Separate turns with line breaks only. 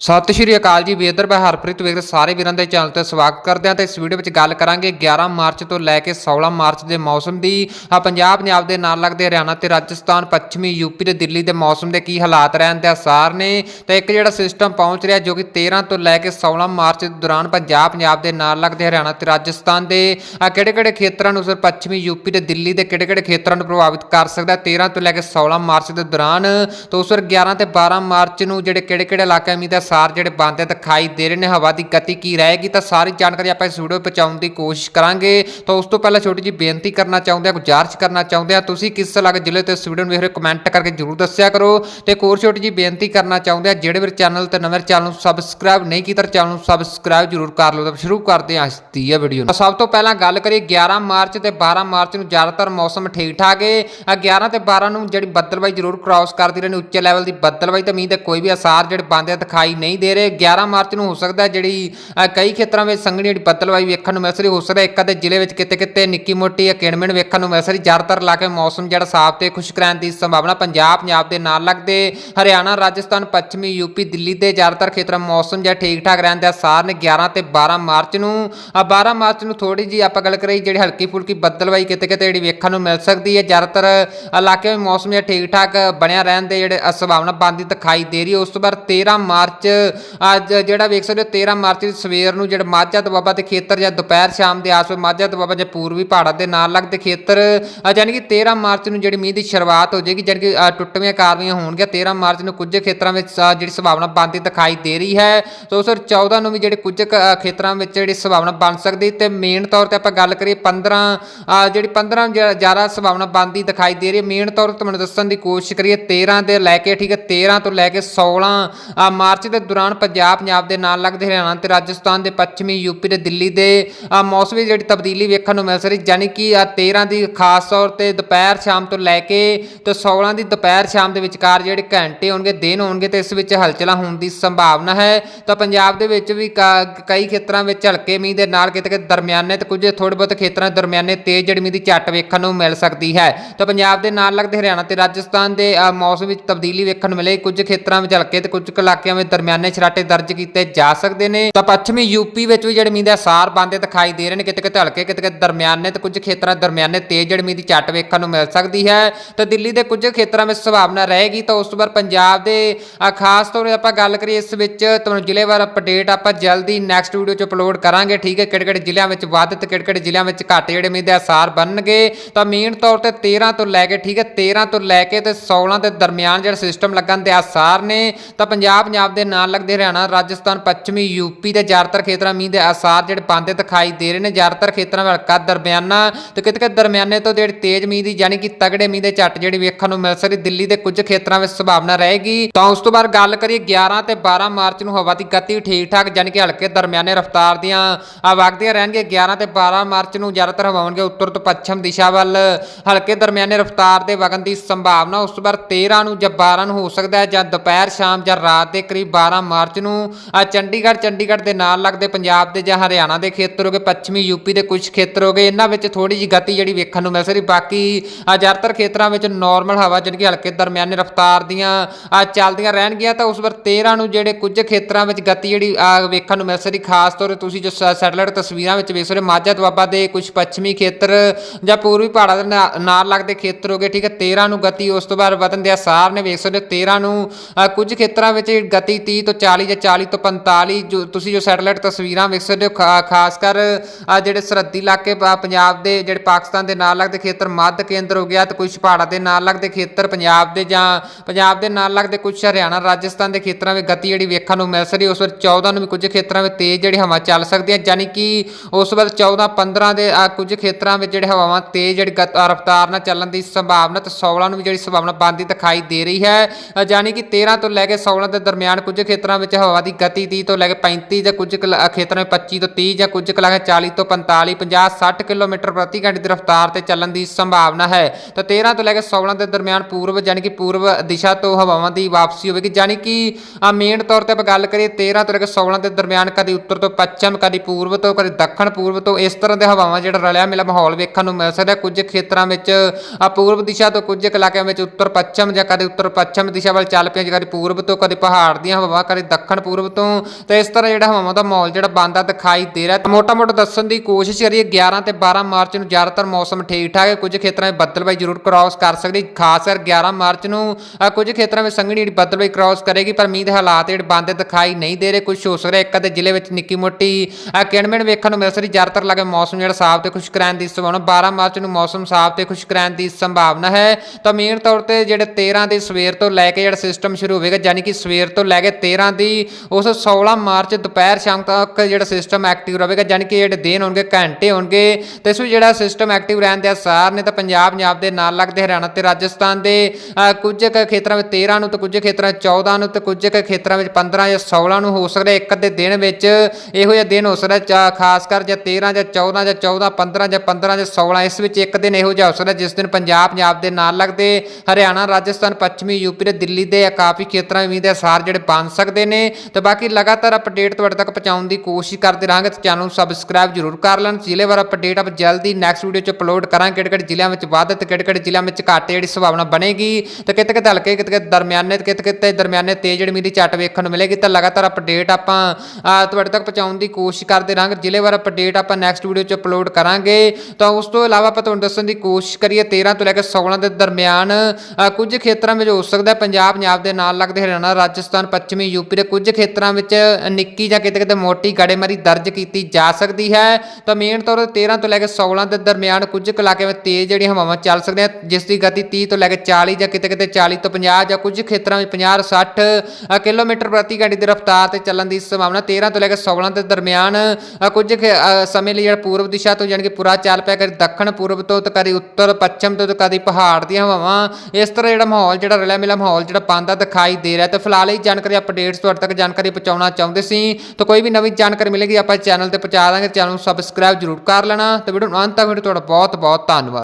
ਸਤਿ ਸ਼੍ਰੀ ਅਕਾਲ ਜੀ ਵੇਦਰ ਮੈਂ ਹਰਪ੍ਰੀਤ ਵੇਦਰ ਸਾਰੇ ਵੀਰਾਂ ਦੇ ਚੈਨਲ ਤੇ ਸਵਾਗਤ ਕਰਦੇ ਹਾਂ ਤੇ ਇਸ ਵੀਡੀਓ ਵਿੱਚ ਗੱਲ ਕਰਾਂਗੇ 11 ਮਾਰਚ ਤੋਂ ਲੈ ਕੇ 16 ਮਾਰਚ ਦੇ ਮੌਸਮ ਦੀ। ਆ ਪੰਜਾਬ ਪੰਜਾਬ ਦੇ ਨਾਲ ਲੱਗਦੇ ਹਰਿਆਣਾ ਤੇ ਰਾਜਸਥਾਨ, ਪੱਛਮੀ ਯੂਪੀ ਤੇ ਦਿੱਲੀ ਦੇ ਮੌਸਮ ਦੇ ਕੀ ਹਾਲਾਤ ਰਹਿਣ ਦੇ ਅਸਾਰ ਨੇ। ਤੇ ਇੱਕ ਜਿਹੜਾ ਸਿਸਟਮ ਪਹੁੰਚ ਰਿਹਾ ਜੋ ਕਿ 13 ਤੋਂ ਲੈ ਕੇ 16 ਮਾਰਚ ਦੇ ਦੌਰਾਨ ਪੰਜਾਬ ਪੰਜਾਬ ਦੇ ਨਾਲ ਲੱਗਦੇ ਹਰਿਆਣਾ ਤੇ ਰਾਜਸਥਾਨ ਦੇ। ਆ ਕਿਹੜੇ ਕਿਹੜੇ ਖੇਤਰਾਂ ਨੂੰ ਸਰ ਪੱਛਮੀ ਯੂਪੀ ਤੇ ਦਿੱਲੀ ਦੇ ਕਿਹੜੇ ਕਿਹੜੇ ਖੇਤਰਾਂ ਨੂੰ ਪ੍ਰਭਾਵਿਤ ਕਰ ਸਕਦਾ ਹੈ? 13 ਤੋਂ ਲੈ ਕੇ 16 ਮਾਰਚ ਦੇ ਦੌਰਾਨ। ਤੋਂ ਸਰ 11 ਤੇ 12 ਮਾਰਚ ਨੂੰ ਜਿਹੜੇ ਕਿਹੜੇ ਕਿਹੜੇ ਇਲਾਕਿਆਂ ਮੀਂਹ ਦਾ ਸਾਰ ਜਿਹੜੇ ਬੰਦੇ ਦਿਖਾਈ ਦੇ ਰਹੇ ਨੇ, ਹਵਾ ਦੀ ਗਤੀ ਕੀ ਰਹੇਗੀ, ਤਾਂ ਸਾਰੀ ਜਾਣਕਾਰੀ ਆਪਾਂ ਇਸ ਵੀਡੀਓ ਪਹੁੰਚਾਉਣ ਦੀ ਕੋਸ਼ਿਸ਼ ਕਰਾਂਗੇ। ਤਾਂ ਉਸ ਤੋਂ ਪਹਿਲਾਂ ਛੋਟੀ ਜਿਹੀ ਬੇਨਤੀ ਕਰਨਾ ਚਾਹੁੰਦੇ ਆ ਗੁਜ਼ਾਰਿਸ਼ ਕਰਨਾ ਚਾਹੁੰਦੇ ਆ ਤੁਸੀਂ ਕਿਸ ਇਲਾਕੇ ਜ਼ਿਲ੍ਹੇ ਤੇ ਇਸ ਵੀਡੀਓ ਨੂੰ ਵੇਖ ਰਹੇ ਕਮੈਂਟ ਕਰਕੇ ਜਰੂਰ ਦੱਸਿਆ ਕਰੋ। ਤੇ ਇੱਕ ਹੋਰ ਛੋਟੀ ਜਿਹੀ ਬੇਨਤੀ ਕਰਨਾ ਚਾਹੁੰਦੇ ਆ ਜਿਹੜੇ ਵੀ ਚੈਨਲ ਤੇ ਨਵੇਂ ਚੈਨਲ ਨੂੰ ਸਬਸਕ੍ਰਾਈਬ ਨਹੀਂ ਕੀਤਾ ਚੈਨਲ ਨੂੰ ਸਬਸਕ੍ਰਾਈਬ ਜਰੂਰ ਕਰ ਲਓ। ਤਾਂ ਸ਼ੁਰੂ ਕਰਦੇ ਹਾਂ ਅੱਜ ਦੀ ਇਹ ਵੀਡੀਓ ਨੂੰ। ਸਭ ਤੋਂ ਪਹਿਲਾਂ ਗੱਲ ਕਰੀਏ 11 ਮਾਰਚ ਤੇ 12 ਮਾਰਚ ਨੂੰ ਜ਼ਿਆਦਾਤਰ ਮੌਸਮ ਠੀਕ ਠਾਕ ਹੈ ਆ 11 ਤੇ 12 ਨੂੰ ਜਿਹੜੀ ਬੱਦਲਬਾਈ ਜ਼ਰੂਰ ਕ੍ਰਾਸ ਕਰਦੀ ਰਹਿੰਦੀ, ਉੱਚੇ ਲੈਵਲ ਦੀ ਬੱਦਲਬਾਈ ਤੇ ਮੀਂਹ ਦੇ ਕੋਈ ਵੀ ਅਸਾਰ ਜਿਹੜੇ ਬੰਦੇ ਦਿਖਾਈ ਨਹੀਂ ਦੇ ਰਹੇ। 11 ਮਾਰਚ ਨੂੰ ਹੋ ਸਕਦਾ ਜਿਹੜੀ ਕਈ ਖੇਤਰਾਂ ਵਿੱਚ ਸੰਘਣੀ ਜਿਹੜੀ ਬੱਦਲਬਾਈ ਵੇਖਣ ਨੂੰ ਮਿਲ ਸਕਦੀ, ਹੋ ਸਕਦਾ ਇੱਕ ਅੱਧੇ ਜ਼ਿਲ੍ਹੇ ਵਿੱਚ ਕਿਤੇ ਕਿਤੇ ਨਿੱਕੀ ਮੋਟੀ ਕਿਣਮਿਣ ਵੇਖਣ ਨੂੰ ਮਿਲ ਸਕਦੀ। ਜ਼ਿਆਦਾਤਰ ਇਲਾਕੇ ਮੌਸਮ ਜਿਹੜਾ ਸਾਫ਼ ਤੇ ਖੁਸ਼ਕ ਰਹਿਣ ਦੀ ਸੰਭਾਵਨਾ ਪੰਜਾਬ ਪੰਜਾਬ ਦੇ ਨਾਲ ਲੱਗਦੇ। ਹਰਿਆਣਾ, ਰਾਜਸਥਾਨ, ਪੱਛਮੀ ਯੂਪੀ ਦਿੱਲੀ ਦੇ ਜ਼ਿਆਦਾਤਰ ਖੇਤਰਾਂ ਮੌਸਮ ਜਿਹੜਾ ਠੀਕ ਠਾਕ ਰਹਿਣ ਦਾ ਆਸਾਰ ਨੇ 11 ਤੇ 12 ਮਾਰਚ ਨੂੰ ਆ 12 ਮਾਰਚ ਨੂੰ ਥੋੜੀ ਜੀ ਆਪਾਂ ਗੱਲ ਕਰੀਏ, ਜਿਹੜੀ ਹਲਕੀ ਫੁਲਕੀ ਬੱਦਲਬਾਈ ਕਿਤੇ ਕਿਤੇ ਜਿਹੜੀ ਵੇਖਣ ਨੂੰ ਮਿਲ ਸਕਦੀ ਹੈ। ਜ਼ਿਆਦਾਤਰ ਇਲਾਕੇ ਵਿੱਚ ਮੌਸਮ ਜਿਹੜਾ ਠੀਕ ਠਾਕ ਬਣਿਆ ਰਹਿਣ ਦੇ ਜਿਹੜੇ ਸੰਭਾਵਨਾ ਬਣਦੀ ਦਿਖਾਈ ਦੇ ਰਹੀ ਹੈ। ਉਸ ਤੋਂ ਬਾਅਦ 13 ਮਾਰਚ ਅੱਜ ਜਿਹੜਾ ਵੇਖ ਸਕਦੇ ਹੋ 13 ਮਾਰਚ ਦੀ ਸਵੇਰ ਨੂੰ ਜਿਹੜਾ ਮਾਝਾ ਦੁਆਬਾ ਦੇ ਖੇਤਰ ਜਾਂ ਦੁਪਹਿਰ ਸ਼ਾਮ ਦੇ ਆਸ-ਪਾਸ ਮਾਝਾ ਦੁਆਬਾ ਜਾਂ ਪੂਰਬੀ ਪਹਾੜਾਂ ਦੇ ਨਾਲ ਲੱਗਦੇ ਖੇਤਰ ਅ, ਯਾਨੀ ਕਿ 13 ਮਾਰਚ ਨੂੰ ਜਿਹੜੀ ਮੀਂਹ ਦੀ ਸ਼ੁਰੂਆਤ ਹੋ ਜਾਏਗੀ ਯਾਨੀ ਕਿ ਅ, ਟੁੱਟਵੀਆਂ ਕਾਰਵਾਈਆਂ ਹੋਣਗੀਆਂ 13 ਮਾਰਚ ਨੂੰ ਕੁਝ ਖੇਤਰਾਂ ਵਿੱਚ ਜਿਹੜੀ ਸੰਭਾਵਨਾ ਬਣਦੀ ਦਿਖਾਈ ਦੇ ਰਹੀ ਹੈ। ਸੋ ਸਰ 14 ਨੂੰ ਵੀ ਜਿਹੜੇ ਕੁਝ ਕੁ, ਖੇਤਰਾਂ ਵਿੱਚ ਜਿਹੜੀ ਸੰਭਾਵਨਾ ਬਣ ਸਕਦੀ ਤੇ ਮੇਨ ਤੌਰ ਤੇ ਆਪਾਂ ਗੱਲ ਕਰੀਏ 15 ਜਿਹੜੀ 15 ਜ਼ਿਆਦਾ ਸੰਭਾਵਨਾ ਬਣਦੀ ਦਿਖਾਈ ਦੇ ਰਹੀ ਹੈ। ਮੇਨ ਤੌਰ ਤੇ ਤੁਹਾਨੂੰ ਦੱਸਣ ਦੀ ਕੋਸ਼ਿਸ਼ ਕਰੀਏ 13 ਦੇ ਲੈ ਕੇ ਠੀਕ ਹੈ 13 ਤੋਂ ਲੈ ਕੇ 16 ਮਾਰਚ ਦੇ ਦੌਰਾਨ ਪੰਜਾਬ ਪੰਜਾਬ ਦੇ ਨਾਲ ਲੱਗਦੇ ਹਰਿਆਣਾ ਤੇ ਰਾਜਸਥਾਨ ਦੇ ਪੱਛਮੀ ਯੂਪੀ ਤੇ ਦਿੱਲੀ ਦੇ ਮੌਸਮੀ ਜਿਹੜੀ ਤਬਦੀਲੀ ਵੇਖਣ ਨੂੰ ਮਿਲ ਸਕਦੀ ਯਾਨੀ ਕਿ ਅ, 13 ਦੀ ਖਾਸ ਤੌਰ ਤੇ ਦੁਪਹਿਰ ਸ਼ਾਮ ਤੋਂ ਲੈ ਕੇ ਤੇ 16 ਦੀ ਦੁਪਹਿਰ ਸ਼ਾਮ ਦੇ ਵਿਚਕਾਰ ਜਿਹੜੇ ਘੰਟੇ ਹੋਣਗੇ ਦਿਨ ਹੋਣਗੇ ਤੇ ਇਸ ਵਿੱਚ ਹਲਚਲਾਂ ਹੋਣ ਦੀ ਸੰਭਾਵਨਾ ਹੈ। ਤਾਂ ਪੰਜਾਬ ਦੇ ਵਿੱਚ ਵੀ ਕ- ਕਈ ਖੇਤਰਾਂ ਵਿੱਚ ਹਲਕੇ ਮੀਂਹ ਦੇ ਨਾਲ ਕਿਤੇ ਕਿਤੇ ਦਰਮਿਆਨੇ ਤੇ ਕੁਝ ਥੋੜੇ ਬਹੁਤ ਖੇਤਰਾਂ ਦਰਮਿਆਨੇ ਤੇਜ਼ ਜਿਹੜੀ ਮੀਂਹ ਦੀ ਝੱਟ ਵੇਖਣ ਨੂੰ ਮਿਲ ਸਕਦੀ ਹੈ। ਤਾਂ ਪੰਜਾਬ ਦੇ ਨਾਲ ਲੱਗਦੇ ਹਰਿਆਣਾ ਤੇ ਰਾਜਸਥਾਨ ਦੇ ਮੌਸਮ ਵਿੱਚ ਤਬਦੀਲੀ ਵੇਖਣ ਨੂੰ ਮਿਲੇ ਕੁਝ ਖੇਤਰਾਂ ਵਿੱਚ ਹਲਕੇ ਤੇ ਕੁਝ ਕੁ ਇਲਾਕਿਆਂ ਵਿੱਚ ਦਰਮਿਆਨੇ ਦਰਮਿਆਨੇ ਛਰਾਟੇ ਦਰਜ ਕੀਤੇ ਜਾ ਸਕਦੇ ਨੇ। ਤਾਂ ਪੱਛਮੀ ਯੂਪੀ ਵਿੱਚ ਵੀ ਜਿਹੜੇ ਮੀਂਹ ਦੇ ਅਸਾਰ ਬੰਦੇ ਦਿਖਾਈ ਦੇ ਰਹੇ ਨੇ ਕਿਤੇ ਕਿਤੇ ਹਲਕੇ ਕਿਤੇ ਕਿਤੇ ਦਰਮਿਆਨੇ ਤੇ ਕੁਝ ਖੇਤਰਾਂ ਦਰਮਿਆਨੇ ਤੇਜ਼ ਜਿਹੜੀ ਮੀਂਹ ਦੀ ਝੱਟ ਵੇਖਣ ਨੂੰ ਮਿਲ ਸਕਦੀ ਹੈ। ਤਾਂ ਦਿੱਲੀ ਦੇ ਕੁਝ ਖੇਤਰਾਂ ਵਿੱਚ ਸੰਭਾਵਨਾ ਰਹੇਗੀ, ਤਾਂ ਉਸ ਤੋਂ ਬਾਅਦ ਪੰਜਾਬ ਦੇ ਖਾਸ ਤੌਰ ਤੇ ਆਪਾਂ ਗੱਲ ਕਰੀਏ ਇਸ ਵਿੱਚ ਤੁਹਾਨੂੰ ਜ਼ਿਲ੍ਹੇਵਾਰ ਅਪਡੇਟ ਆਪਾਂ ਜਲਦੀ ਨੈਕਸਟ ਵੀਡੀਓ 'ਚ ਅਪਲੋਡ ਕਰਾਂਗੇ, ਠੀਕ ਹੈ? ਕਿਹੜੇ ਕਿਹੜੇ ਜ਼ਿਲ੍ਹਿਆਂ ਵਿੱਚ ਵੱਧ ਤੇ ਕਿਹੜੇ ਕਿਹੜੇ ਜ਼ਿਲ੍ਹਿਆਂ ਵਿੱਚ ਘੱਟ ਜਿਹੜੇ ਮੀਂਹ ਦੇ ਅਸਾਰ ਬਣਨਗੇ। ਤਾਂ ਮੇਨ ਤੌਰ ਤੇ 13 ਤੋਂ ਲੈ ਕੇ, ਠੀਕ ਹੈ? 13 ਤੋਂ ਲੈ ਕੇ ਤੇ 16 ਦੇ ਦਰਮਿਆਨ ਜਿਹੜਾ ਸਿਸਟਮ ਲੱਗਣ ਦੇ ਆਸਾਰ ਨੇ, ਤਾਂ ਪੰਜਾਬ ਪੰਜਾਬ ਦੇ ਨਾਲ ਲੱਗਦੇ ਹਰਿਆਣਾ, ਰਾਜਸਥਾਨ, ਪੱਛਮੀ ਯੂਪੀ ਦੇ ਜ਼ਿਆਦਾਤਰ ਖੇਤਰਾਂ ਮੀਂਹ ਦੇ ਆਸਾਰ ਜਿਹੜੇ ਬੰਦੇ ਦਿਖਾਈ ਦੇ ਰਹੇ ਨੇ। ਜ਼ਿਆਦਾਤਰ ਖੇਤਰਾਂ ਵਿੱਚ ਹਲਕਾ ਦਰਮਿਆਨਾ ਤੇ ਕਿਤੇ ਕਿਤੇ ਦਰਮਿਆਨੇ ਤੋਂ ਜਿਹੜੀ ਤੇਜ਼ ਮੀਂਹ ਦੀ ਯਾਨੀ ਕਿ ਤਗੜੇ ਮੀਂਹ ਦੇ ਝੱਟ ਜਿਹੜੀ ਵੇਖਣ ਨੂੰ ਮਿਲ ਸਕਦੀ, ਦਿੱਲੀ ਦੇ ਕੁਝ ਖੇਤਰਾਂ ਵਿੱਚ ਸੰਭਾਵਨਾ ਰਹੇਗੀ। ਤਾਂ ਉਸ ਤੋਂ ਬਾਅਦ ਗੱਲ ਕਰੀਏ 11 ਤੇ 12 ਮਾਰਚ ਨੂੰ ਹਵਾ ਦੀ ਗਤੀ ਠੀਕ ਠਾਕ ਯਾਨੀ ਕਿ ਹਲਕੇ ਦਰਮਿਆਨੇ ਰਫ਼ਤਾਰ ਦੀਆਂ ਆ ਵਗਦੀਆਂ ਰਹਿਣਗੀਆਂ। 11 ਤੇ 12 ਮਾਰਚ ਨੂੰ ਜ਼ਿਆਦਾਤਰ ਹਵਾਵਾਂ ਉੱਤਰ ਤੋਂ ਪੱਛਮ ਦਿਸ਼ਾ ਵੱਲ। ਹਲਕੇ ਦਰਮਿਆਨੇ ਰਫ਼ਤਾਰ ਦੇ ਵਗਣ ਦੀ ਸੰਭਾਵਨਾ ਉਸ ਤੋਂ ਬਾਅਦ 13 ਨੂੰ ਜਾਂ 12 ਨੂੰ ਹੋ ਸਕਦਾ ਹੈ ਜਾਂ ਦੁਪਹਿਰ, ਸ਼ਾਮ ਜਾਂ ਰਾਤ ਦੇ ਕਰੀਬ 12 ਮਾਰਚ ਨੂੰ ਚੰਡੀਗੜ੍ਹ ਚੰਡੀਗੜ੍ਹ ਦੇ ਨਾਲ ਲੱਗਦੇ ਪੰਜਾਬ ਦੇ ਜਾਂ ਹਰਿਆਣਾ ਦੇ ਖੇਤਰ ਹੋ ਗਏ, ਪੱਛਮੀ ਯੂਪੀ ਦੇ ਕੁਝ ਖੇਤਰ ਹੋ ਗਏ, ਇਹਨਾਂ ਵਿੱਚ ਥੋੜੀ ਜਿਹੀ ਗਤੀ ਜਿਹੜੀ ਵੇਖਣ ਨੂੰ ਮਿਲ ਸਕਦੀ। ਬਾਕੀ ਜ਼ਿਆਦਾਤਰ ਖੇਤਰਾਂ ਵਿੱਚ ਨਾਰਮਲ ਹਵਾ ਜਿਹੜੀ ਹਲਕੇ ਦਰਮਿਆਨੇ ਰਫ਼ਤਾਰ ਦੀਆਂ ਚੱਲਦੀਆਂ ਰਹਿਣਗੀਆਂ, ਤਾਂ ਉਸ ਵਾਰ 13 ਨੂੰ ਜਿਹੜੇ ਕੁਝ ਖੇਤਰਾਂ ਵਿੱਚ ਗਤੀ ਜਿਹੜੀ ਵੇਖਣ ਨੂੰ ਮਿਲ ਸਕਦੀ, ਖਾਸ ਤੌਰ ਤੇ ਤੁਸੀਂ ਜੋ ਸੈਟਲਾਈਟ ਤਸਵੀਰਾਂ ਵਿੱਚ ਵੇਖ ਸਕਦੇ ਮਾਝਾ ਦੁਆਬਾ ਦੇ ਕੁਝ ਪੱਛਮੀ ਖੇਤਰ ਜਾਂ ਪੂਰਬੀ ਪਹਾੜਾਂ ਦੇ ਨਾ- ਨਾਲ ਲੱਗਦੇ ਖੇਤਰ ਹੋ ਗਏ, ਠੀਕ ਹੈ 13 ਨੂੰ ਗਤੀ ਉਸ ਤੋਂ ਬਾਅਦ ਵਧਣ ਦੇ ਆਸਾਰ ਨੇ ਵੇਖ ਸਕਦੇ ਹੋ 13 ਨੂੰ ਕੁਝ ਖੇਤਰਾਂ ਵਿੱਚ ਗਤੀ 30 ਤੋਂ 40 ਜਾਂ 40 ਤੋਂ 45 ਜੋ ਤੁਸੀਂ ਜੋ ਸੈਟੇਲਾਈਟ ਤਸਵੀਰਾਂ ਵੇਖ ਸਕਦੇ ਹੋ ਖਾ- ਖਾਸ ਕਰ ਜਿਹੜੇ ਸਰਹੱਦੀ ਇਲਾਕੇ ਪੰਜਾਬ ਦੇ ਜਿਹੜੇ ਪਾਕਿਸਤਾਨ ਦੇ ਨਾਲ ਲੱਗਦੇ ਖੇਤਰ ਮੱਧ ਕੇਂਦਰ ਹੋ ਗਿਆ ਤੇ ਕੁਝ ਪਹਾੜਾਂ ਦੇ ਨਾਲ ਲੱਗਦੇ ਖੇਤਰ ਪੰਜਾਬ ਦੇ ਜਾਂ ਪੰਜਾਬ ਦੇ ਨਾਲ ਲੱਗਦੇ ਕੁਝ ਹਰਿਆਣਾ ਰਾਜਸਥਾਨ ਦੇ ਖੇਤਰਾਂ ਵਿੱਚ ਗਤੀ ਜਿਹੜੀ ਵੇਖਣ ਨੂੰ ਮਿਲ ਸਕਦੀ ਉਸ ਵਾਰ 14 ਨੂੰ ਵੀ ਕੁਝ ਖੇਤਰਾਂ ਵਿੱਚ ਤੇਜ਼ ਜਿਹੜੀ ਹਵਾ ਚੱਲ ਸਕਦੀ ਹੈ ਯਾਨੀ ਕਿ ਉਸ ਵਾਰ 14 15 ਦੇ ਕੁਝ ਖੇਤਰਾਂ ਵਿੱਚ ਜਿਹੜੇ ਹਵਾਵਾਂ ਤੇਜ਼ ਜਿਹੜੀ ਗਤ- ਰਫ਼ਤਾਰ ਨਾਲ ਚੱਲਣ ਦੀ ਸੰਭਾਵਨਾ ਤੇ 16 ਨੂੰ ਵੀ ਜਿਹੜੀ ਸੰਭਾਵਨਾ ਬਣਦੀ ਦਿਖਾਈ ਦੇ ਰਹੀ ਹੈ। ਅ, ਯਾਨੀ ਕਿ 13 ਤੋਂ ਲੈ ਕੇ 16 ਦੇ ਦਰਮਿਆਨ ਕੁਝ ਕੁਝ ਖੇਤਰਾਂ ਵਿੱਚ ਹਵਾ ਦੀ ਗਤੀ 30 ਤੋਂ ਲੈ ਕੇ 35 ਜਾਂ ਕੁਝ ਕੁ ਖੇਤਰਾਂ ਵਿੱਚ 25 ਤੋਂ 30 ਜਾਂ ਕੁਝ ਕੁ ਇਲਾਕੇ 40 ਤੋਂ 45 50 60 ਕਿਲੋਮੀਟਰ ਪ੍ਰਤੀ ਘੰਟੇ ਦੀ ਰਫ਼ਤਾਰ ਤੇ ਚੱਲਣ ਦੀ ਸੰਭਾਵਨਾ ਹੈ ਤਾਂ 13 ਤੋਂ ਲੈ ਕੇ 16 ਦੇ ਦਰਮਿਆਨ ਪੂਰਬ ਯਾਨੀ ਕਿ ਪੂਰਬ ਦਿਸ਼ਾ ਤੋਂ ਹਵਾਵਾਂ ਦੀ ਵਾਪਸੀ ਹੋਵੇਗੀ ਯਾਨੀ ਕਿ ਮੇਨ ਤੌਰ ਤੇ ਆਪਾਂ ਗੱਲ ਕਰੀਏ 13 ਤੋਂ ਲੈ ਕੇ 16 ਦੇ ਦਰਮਿਆਨ ਕਦੀ ਉੱਤਰ ਤੋਂ ਪੱਛਮ, ਕਦੀ ਪੂਰਬ ਤੋਂ, ਕਦੀ ਦੱਖਣ ਪੂਰਬ ਤੋਂ ਇਸ ਤਰ੍ਹਾਂ ਦੇ ਹਵਾਵਾਂ ਜਿਹੜਾ ਰਲਿਆ ਮਿਲਿਆ ਮਾਹੌਲ ਵੇਖਣ ਨੂੰ ਮਿਲ ਸਕਦਾ ਹੈ। ਕੁਝ ਖੇਤਰਾਂ ਵਿੱਚ ਪੂਰਬ ਦਿਸ਼ਾ ਤੋਂ ਕੁਝ ਕੁ ਇਲਾਕਿਆਂ ਵਿੱਚ ਉੱਤਰ ਪੱਛਮ ਜਾਂ ਕਦੇ ਉੱਤਰ ਪੱਛਮ ਦਿਸ਼ਾ ਵੱਲ ਚੱਲ ਪਿਆ ਜਾਂ ਕਦੇ ਪੂਰਬ ਤੋਂ ਕਦੇ ਪਹਾੜ ਦੀਆਂ ਹਵਾਵਾਂ ਹਵਾ ਕਰੇ ਦੱਖਣ ਪੂਰਬ ਤੋਂ। ਤੇ ਇਸ ਤਰ੍ਹਾਂ ਜਿਹੜਾ ਹਵਾਵਾਂ ਦਾ ਮਾਹੌਲ ਜਿਹੜਾ ਬੰਦਾ ਦਿਖਾਈ ਦੇ ਰਿਹਾ ਮੋਟਾ-ਮੋਟਾ ਦੱਸਣ ਦੀ ਕੋਸ਼ਿਸ਼ ਕਰੀਏ 11 ਤੇ 12 ਮਾਰਚ ਨੂੰ ਜ਼ਿਆਦਾਤਰ ਮੌਸਮ ਠੀਕ ਠਾਕ ਹੈ। ਕੁਝ ਖੇਤਰਾਂ ਵਿੱਚ ਬੱਦਲਬਾਈ ਜ਼ਰੂਰ ਕ੍ਰਾਸ ਕਰ ਸਕਦੀ। ਖਾਸ ਕਰ 11 ਮਾਰਚ ਨੂੰ ਕੁਝ ਖੇਤਰਾਂ ਵਿੱਚ ਸੰਘਣੀ ਜਿਹੜੀ ਬੱਦਲਬਾਈ ਕ੍ਰਾਸ ਕਰੇਗੀ, ਪਰ ਮੀਂਹ ਦੇ ਹਾਲਾਤ ਜਿਹੜੇ ਬੰਦੇ ਦਿਖਾਈ ਨਹੀਂ ਦੇ ਰਹੇ। ਕੁਝ ਹੋ ਸਕਦਾ ਇੱਕ ਅੱਧੇ ਜ਼ਿਲ੍ਹੇ ਵਿੱਚ ਨਿੱਕੀ ਮੋਟੀ ਕਿਣਮਿਣ ਵੇਖਣ ਨੂੰ ਮਿਲ ਸਕਦੀ। ਜ਼ਿਆਦਾਤਰ ਲੱਗੇ ਮੌਸਮ ਜਿਹੜਾ ਸਾਫ਼ ਤੇ ਖੁਸ਼ਕ ਰਹਿਣ ਦੀ ਸੰਭਾਵਨਾ। 12 ਮਾਰਚ ਨੂੰ ਮੌਸਮ ਸਾਫ਼ ਤੇ ਖੁਸ਼ਕ ਰਹਿਣ ਦੀ ਸੰਭਾਵਨਾ ਹੈ। ਤਾਂ ਮੇਨ ਤੌਰ ਤੇ ਜਿਹੜੇ 13 ਦੀ ਸਵੇਰ ਤੋਂ ਲੈ ਕੇ ਜਿਹੜਾ ਸਿਸਟਮ ਸ਼ੁਰੂ ਹੋਵੇਗਾ, ਯਾਨੀ ਕਿ ਸਵੇਰ ਤੋਂ ਲੈ ਕੇ 13 ਦੀ ਉਸ 16 ਮਾਰਚ ਦੁਪਹਿਰ ਸ਼ਾਮ ਤੱਕ ਜਿਹੜਾ ਸਿਸਟਮ ਐਕਟਿਵ ਰਹੇਗਾ ਯਾਨੀ ਕਿ ਜਿਹੜੇ ਦਿਨ ਹੋਣਗੇ, ਘੰਟੇ ਹੋਣਗੇ, ਤੇ ਇਸ ਵਿੱਚ ਜਿਹੜਾ ਸਿਸਟਮ ਐਕਟਿਵ ਰਹਿਣ ਦੇ ਅਸਾਰ ਨੇ ਤਾਂ ਪੰਜਾਬ ਪੰਜਾਬ ਦੇ ਨਾਲ ਲੱਗਦੇ ਹਰਿਆਣਾ ਤੇ ਰਾਜਸਥਾਨ ਦੇ ਕੁਝ ਕੁ ਖੇਤਰਾਂ ਵਿੱਚ 13 ਨੂੰ ਤੇ ਕੁਝ ਖੇਤਰਾਂ 'ਚ 14 ਨੂੰ ਤੇ ਕੁਝ ਕੁ ਖੇਤਰਾਂ ਵਿੱਚ 15 ਜਾਂ 16 ਨੂੰ ਹੋ ਸਕਦਾ, ਇੱਕ ਅੱਧੇ ਦਿਨ ਵਿੱਚ ਇਹੋ ਜਿਹਾ ਦਿਨ ਹੋ ਸਕਦਾ, ਚਾ- ਖਾਸ ਕਰ ਜਾਂ 13 ਜਾਂ 14 ਜਾਂ 14 15 ਜਾਂ 15 ਜਾਂ 16 ਇਸ ਵਿੱਚ ਇੱਕ ਦਿਨ ਇਹੋ ਜਿਹਾ ਹੋ ਸਕਦਾ, ਜਿਸ ਦਿਨ ਪੰਜਾਬ ਪੰਜਾਬ ਦੇ ਨਾਲ ਲੱਗਦੇ, ਹਰਿਆਣਾ, ਰਾਜਸਥਾਨ, ਪੱਛਮੀ ਯੂਪੀ ਤੇ ਦਿੱਲੀ ਦੇ ਕਾਫੀ ਖੇਤਰਾਂ ਵਿੱਚ ਮੀਂਹ ਦੇ ਅਸਾਰ ਜਿਹੜੇ ਬਣ ਸਕਦੇ ਨੇ। ਤੇ ਬਾਕੀ ਲਗਾਤਾਰ ਅਪਡੇਟ ਤੁਹਾਡੇ ਤੱਕ ਪਹੁੰਚਾਉਣ ਦੀ ਕੋਸ਼ਿਸ਼ ਕਰਦੇ ਰਹਾਂਗੇ। ਤੇ ਚੈਨਲ ਨੂੰ ਸਬਸਕ੍ਰਾਈਬ ਜ਼ਰੂਰ ਕਰ ਲੈਣ। ਜ਼ਿਲ੍ਹੇਵਾਰ ਅਪਡੇਟ ਆਪ ਜਲਦੀ ਨੈਕਸਟ ਵੀਡੀਓ 'ਚ ਅਪਲੋਡ ਕਰਾਂਗੇ। ਕਿਹੜੇ ਕਿਹੜੇ ਜ਼ਿਲ੍ਹਿਆਂ ਵਿੱਚ ਵੱਧ ਤੇ ਕਿਹੜੇ ਕਿਹੜੇ ਜ਼ਿਲ੍ਹਿਆਂ ਵਿੱਚ ਘੱਟ ਜਿਹੜੀ ਸੰਭਾਵਨਾ ਬਣੇਗੀ। ਤੇ ਕਿਤੇ ਕਿਤੇ ਹਲਕੇ ਕਿਤੇ ਕਿਤੇ ਦਰਮਿਆਨੇ ਤੇ ਕਿਤੇ ਕਿਤੇ ਦਰਮਿਆਨੇ ਤੇਜ਼ ਜਿਹੜੀ ਮੀਂਹ ਦੀ ਝੱਟ ਵੇਖਣ ਨੂੰ ਮਿਲੇਗੀ। ਤਾਂ ਲਗਾਤਾਰ ਅਪਡੇਟ ਆਪਾਂ ਤੁਹਾਡੇ ਤੱਕ ਪਹੁੰਚਾਉਣ ਦੀ ਕੋਸ਼ਿਸ਼ ਕਰਦੇ ਰਹਾਂਗੇ। ਜ਼ਿਲ੍ਹੇਵਾਰ ਅਪਡੇਟ ਆਪਾਂ ਨੈਕਸਟ ਵੀਡੀਓ 'ਚ ਅਪਲੋਡ ਕਰਾਂਗੇ। ਤਾਂ ਉਸ ਤੋਂ ਇਲਾਵਾ ਆਪਾਂ ਤੁਹਾਨੂੰ ਦੱਸਣ ਦੀ ਕੋਸ਼ਿਸ਼ ਕਰੀਏ 13 ਤੋਂ ਲੈ ਕੇ 16 ਦੇ ਦਰਮਿਆਨ ਕੁਝ ਖੇਤਰਾਂ ਵਿੱਚ ਹੋ ਸਕਦਾ ਪੰਜਾਬ ਪੰਜਾਬ ਦੇ ਨਾਲ ਲੱਗਦੇ ਹਰਿਆਣਾ, ਰਾਜਸਥਾਨ, ਪੱਛਮੀ ਯੂਪੀ ਦੇ ਕੁਝ ਖੇਤਰਾਂ ਵਿੱਚ ਨਿੱਕੀ ਜਾਂ ਕਿਤੇ ਕਿਤੇ ਮੋਟੀ ਗੜੇਮਾਰੀ ਦਰਜ ਕੀਤੀ ਜਾ ਸਕਦੀ ਹੈ। ਤਾਂ ਮੇਨ ਤੌਰ ਤੇ 13 ਤੋਂ ਲੈ ਕੇ 16 ਦੇ ਦਰਮਿਆਨ ਕੁਝ ਕੁ ਵਿੱਚ ਤੇਜ਼ ਜਿਹੜੀਆਂ ਹਵਾਵਾਂ ਚੱਲ ਸਕਦੀਆਂ ਜਿਸ ਦੀ ਗਤੀ 30 ਤੋਂ ਲੈ ਕੇ 40 ਜਾਂ ਕਿਤੇ ਕਿਤੇ 40 ਤੋਂ 50 ਜਾਂ ਕੁਝ ਖੇਤਰਾਂ ਵਿੱਚ 50 60 ਅ, ਕਿਲੋਮੀਟਰ ਪ੍ਰਤੀ ਘੰਟੇ ਦੀ ਰਫ਼ਤਾਰ ਤੇ ਚੱਲਣ ਦੀ ਸੰਭਾਵਨਾ 13 ਤੋਂ ਲੈ ਕੇ 16 ਦੇ ਦਰਮਿਆਨ ਕੁਝ ਖੇ- ਸਮੇਂ ਲਈ ਜਿਹੜਾ ਪੂਰਬ ਦਿਸ਼ਾ ਤੋਂ ਯਾਨੀ ਕਿ ਪੂਰਾ ਚੱਲ ਪਿਆ ਕਦੇ ਦੱਖਣ ਪੂਰਬ ਤੋਂ ਤੇ ਕਦੀ ਉੱਤਰ ਪੱਛਮ ਤੋਂ ਤੇ ਕਦੇ ਪਹਾੜ ਦੀਆਂ ਹਵਾਵਾਂ। ਇਸ ਤਰ੍ਹਾਂ ਜਿਹੜਾ ਮਾਹੌਲ ਜਿਹੜਾ ਰਲਿਆ ਮਿਲਾ ਮਾਹੌਲ ਜਿਹੜਾ ਪਾਉਂਦਾ ਦਿਖਾਈ ਦੇ ਰਿਹਾ ਤੇ ਫਿਲਹਾਲ ਇਹ ਜਾਣਕਾਰੀ ਅਪਡੇਟਸ ਤੁਹਾਡੇ ਤੱਕ ਜਾਣਕਾਰੀ ਪਹੁੰਚਾਉਣਾ ਚਾਹੁੰਦੇ ਸੀ। ਤਾਂ ਕੋਈ ਵੀ ਨਵੀਂ ਜਾਣਕਾਰੀ ਮਿਲੇਗੀ, ਆਪਾਂ ਚੈਨਲ ਤੇ ਪਹੁੰਚਾ ਦਾਂਗੇ। ਚੈਨਲ ਨੂੰ ਸਬਸਕ੍ਰਾਈਬ ਜ਼ਰੂਰ ਕਰ ਲੈਣਾ। ਤੇ ਵੀਡੀਓ ਨੂੰ ਅੰਤ ਤੱਕ ਵੀਡੀਓ ਤੁਹਾਡਾ ਬਹੁਤ ਬਹੁਤ ਧੰਨਵਾਦ।